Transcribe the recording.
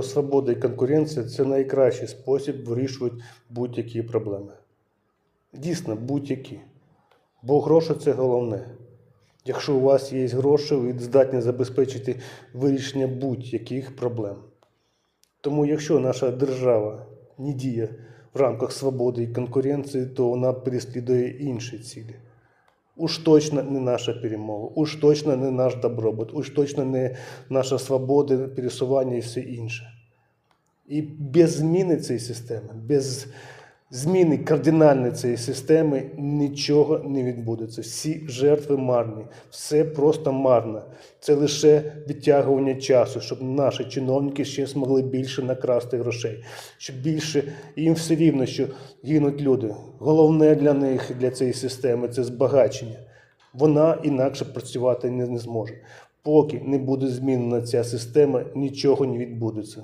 Свобода і конкуренція це найкращий спосіб вирішувати будь-які проблеми. Дійсно, будь-які. Бо гроші це головне. Якщо у вас є гроші, ви здатні забезпечити вирішення будь-яких проблем. Тому, якщо наша держава не діє в рамках свободи і конкуренції, то вона переслідує інші цілі. Уж точно не наша перемога, уж точно не наш добробут, уж точно не наша свобода пересування і все інше. І без зміни цієї системи, без зміни кардинальної цієї системи нічого не відбудеться. Всі жертви марні, все просто марно. Це лише відтягування часу, щоб наші чиновники ще змогли більше накрасти грошей, щоб більше їм все рівно, що гинуть люди. Головне для них, для цієї системи це збагачення. Вона інакше працювати не зможе. Поки не буде змінена ця система, нічого не відбудеться.